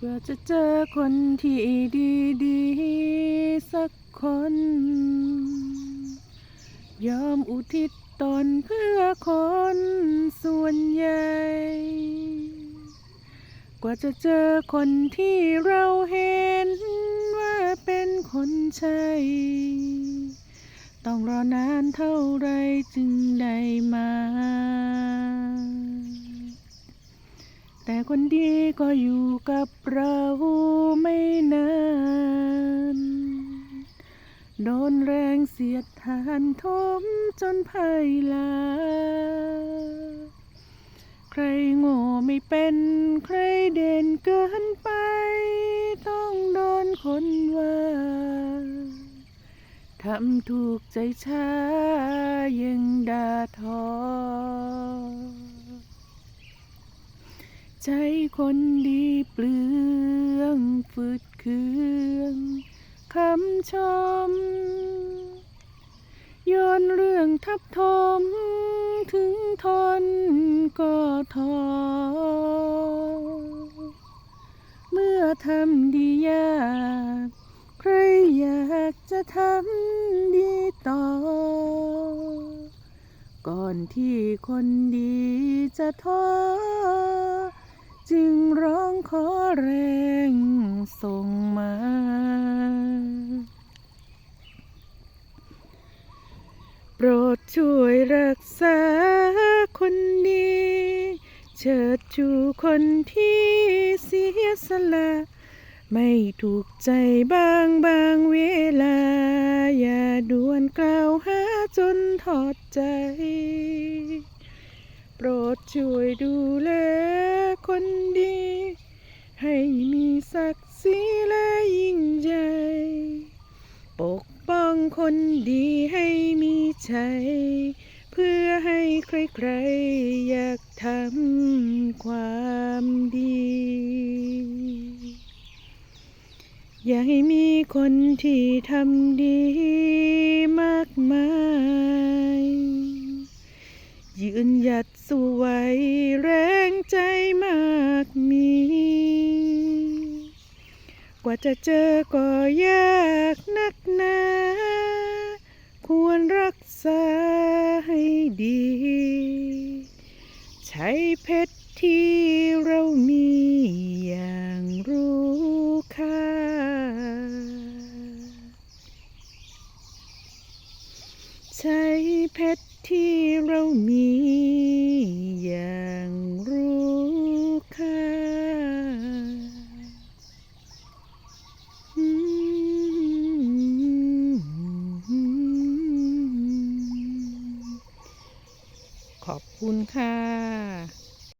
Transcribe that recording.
เพื่อจะเจอคนที่ดีดีๆสักคน ยอมอุทิศตนเพื่อคนส่วนใหญ่ กว่าจะเจอคนที่เราเห็นว่าเป็นคนใช่ ต้องรอนานเท่าไรจึงได้มา แต่คนดีก็อยู่กับเราไม่นาน โดนแรงเสียดทานทมจนพ่ายลา ใครโง่ไม่เป็นใครเด่นเกินไป ต้องโดนคนว่า ทำถูกใจช้ายังด่าทอ ใจคนดีเปลืองฝืดเคืองคำชมโยนเรื่องทับทมถึงทนก็ทอ เมื่อทำดียากใครอยากจะทำดีต่อ ก่อนที่คนดีจะท้อ จึงร้องขอแรงส่งมา โปรดช่วยรักษาคนดี เชิดชูคนที่เสียสละ ไม่ถูกใจบ้างบางเวลา อย่าด่วนกล่าวหาจนถอดใจ โปรดช่วยดูแล คนดี ให้มีศักดิ์ศรีและยิ่งใหญ่ปกป้องคนดีให้มีชัยเพื่อให้ใครๆอยากทำความดี อยากให้มีคนที่ทำดีมากมาย ยืนหยัดสู้ไหวแรงใจมากมี กว่าจะเจอก็ยากนักหนาควรรักษาให้ดี ใช้เพชรที่เรามีอย่างรู้ค่า ใช้เพชรที่เรามีอย่างรู้ค่าอืม ขอบคุณค่ะ